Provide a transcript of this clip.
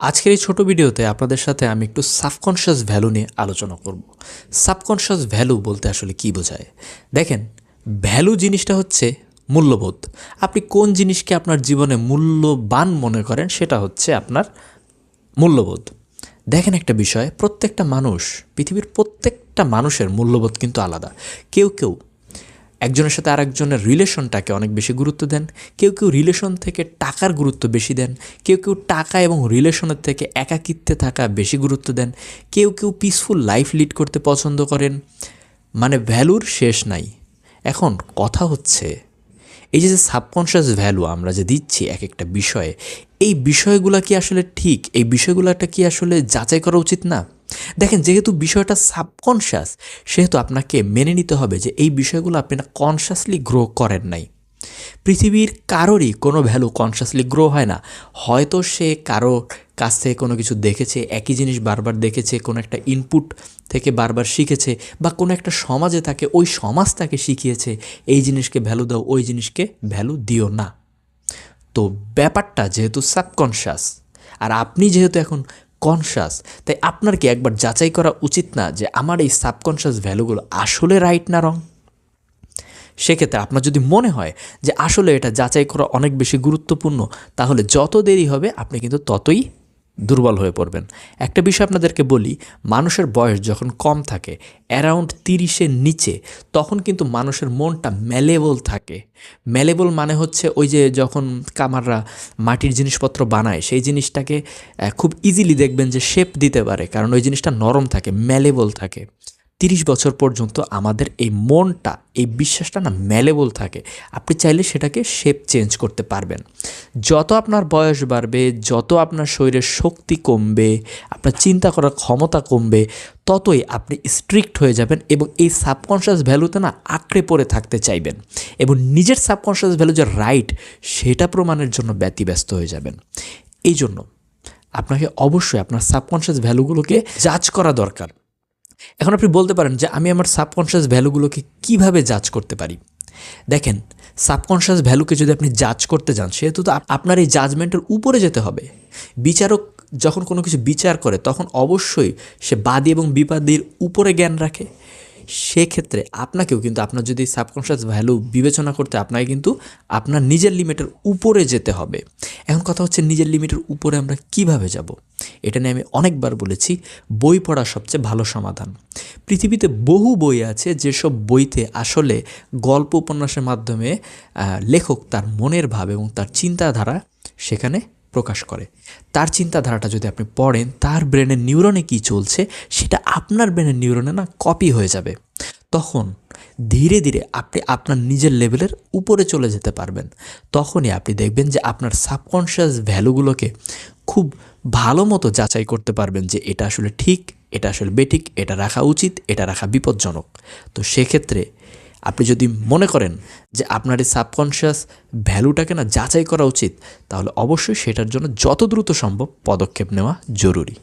আজকের এই ছোট ভিডিওতে আপনাদের সাথে আমি একটু সাবকনশিয়াস ভ্যালু নিয়ে আলোচনা করব। সাবকনশিয়াস ভ্যালু বলতে আসলে কি বোঝায়? দেখেন ভ্যালু জিনিসটা হচ্ছে মূল্যবোধ। আপনি কোন জিনিসকে আপনার জীবনে মূল্যবান মনে করেন সেটা হচ্ছে আপনার মূল্যবোধ। দেখেন একটা বিষয়, প্রত্যেকটা মানুষ, পৃথিবীর প্রত্যেকটা মানুষের মূল্যবোধ কিন্তু আলাদা। কেউ কেউ একজনের সাথে আরেকজনের রিলেশনটাকে অনেক বেশি গুরুত্ব দেন। কেউ কেউ রিলেশন থেকে টাকার গুরুত্ব বেশি দেন। কেউ কেউ টাকা এবং রিলেশনের থেকে একাকিত্বে থাকা বেশি গুরুত্ব দেন। কেউ কেউ পিসফুল লাইফ লিড করতে পছন্দ করেন। মানে ভ্যালুর শেষ নাই। এখন কথা হচ্ছে, এই যে সাবকনশিয়াস ভ্যালু আমরা যে দিচ্ছি এক একটা বিষয়ে, এই বিষয়গুলো কি আসলে ঠিক? এই বিষয়গুলোটা কি আসলে যাচাই করা উচিত না? দেখেন, যেহেতু বিষয়টা সাবকনশিয়াস সেহেতু আপনাকে মেনে নিতে হবে যে এই বিষয়গুলো আপনি না কনসিয়াসলি গ্রো করেন নাই। পৃথিবীর কারোরই কোনো ভ্যালু কনসিয়াসলি গ্রো হয় না। হয়তো সে কারও কাছ থেকে কোনো কিছু দেখেছে, একই জিনিস বারবার দেখেছে, কোনো একটা ইনপুট থেকে বারবার শিখেছে, বা কোনো একটা সমাজে তাকে, ওই সমাজ তাকে শিখিয়েছে, এই জিনিসকে ভ্যালু দাও, ওই জিনিসকে ভ্যালু দিও না। তো ব্যাপারটা যেহেতু সাবকনশাস আর আপনি যেহেতু এখন কনশাস তাই আপনার কি একবার যাচাই করা উচিত না যে আমার এই সাবকনসাস ভ্যালুগুলো আসলে রাইট না রং সেক্ষেত্রে আপনার যদি মনে হয় যে আসলে এটা যাচাই করা অনেক বেশি গুরুত্বপূর্ণ, তাহলে যত দেরি হবে, আপনি কিন্তু ততই দুর্বল হয়ে পড়বেন। একটা বিষয় আপনাদেরকে বলি, মানুষের বয়স যখন কম থাকে অ্যারাউন্ড তিরিশের নিচে, তখন কিন্তু মানুষের মনটা ম্যালেবল থাকে। ম্যালেবল মানে হচ্ছে ওই যে যখন কামাররা মাটির জিনিসপত্র বানায়, সেই জিনিসটাকে খুব ইজিলি দেখবেন যে শেপ দিতে পারে, কারণ ওই জিনিসটা নরম থাকে ম্যালেবল থাকে। তিরিশ বছর পর্যন্ত আমাদের এই মনটা, এই বিশ্বাসটা না ম্যালেবল থাকে। আপনি চাইলে সেটাকে শেপ চেঞ্জ করতে পারবেন। যত আপনার বয়স বাড়বে, যত আপনার শরীরের শক্তি কমবে, আপনার চিন্তা করার ক্ষমতা কমবে, ততই আপনি স্ট্রিক্ট হয়ে যাবেন এবং এই সাবকনশিয়াস ভ্যালুতে না আঁকড়ে পড়ে থাকতে চাইবেন এবং নিজের সাবকনশিয়াস ভ্যালু যে রাইট সেটা প্রমাণের জন্য ব্যতিব্যস্ত হয়ে যাবেন। এই জন্য আপনাকে অবশ্যই আপনার সাবকনশিয়াস ভ্যালুগুলোকে জাজ করা দরকার। এখন আপনি বলতে পারেন যে আমি আমার সাবকনশিয়াস ভ্যালুগুলোকে কীভাবে জাজ করতে পারি? দেখেন সাবকনশিয়াস ভ্যালুকে যদি আপনি জাজ করতে যান, সেহেতু তো আপনার এই জাজমেন্টের উপরে যেতে হবে। বিচারক যখন কোনো কিছু বিচার করে, তখন অবশ্যই সে বাদী এবং বিপাদীর উপরে জ্ঞান রাখে। সেক্ষেত্রে আপনাকেও কিন্তু আপনার যদি সাবকনশিয়াস ভ্যালু বিবেচনা করতে, আপনাকে কিন্তু আপনার নিজের লিমিটের উপরে যেতে হবে। এখন কথা হচ্ছে নিজের লিমিটের উপরে আমরা কীভাবে যাব? এটা নিয়ে আমি অনেকবার বলেছি, বই পড়া সবচেয়ে ভালো সমাধান। পৃথিবীতে বহু বই আছে, যেসব বইতে আসলে গল্প উপন্যাসের মাধ্যমে লেখক তার মনের ভাব এবং তার চিন্তাধারা সেখানে প্রকাশ করে। তার চিন্তাধারাটা যদি আপনি পড়েন, তার ব্রেনের নিউরনে কি চলছে, সেটা আপনার ব্রেনের নিউরনে না কপি হয়ে যাবে। তখন ধীরে ধীরে আপনি আপনার নিজের লেভেলের উপরে চলে যেতে পারবেন। তখনই আপনি দেখবেন যে আপনার সাবকনশিয়াস ভ্যালুগুলোকে খুব ভালো মতো যাচাই করতে পারবেন যে এটা আসলে ঠিক, এটা আসলে বেঠিক, এটা রাখা উচিত, এটা রাখা বিপজ্জনক। তো সেক্ষেত্রে আপনি যদি মনে করেন যে আপনার এই সাবকনশিয়াস ভ্যালুটাকে না যাচাই করা উচিত, তাহলে অবশ্যই সেটার জন্য যত দ্রুত সম্ভব পদক্ষেপ নেওয়া জরুরি।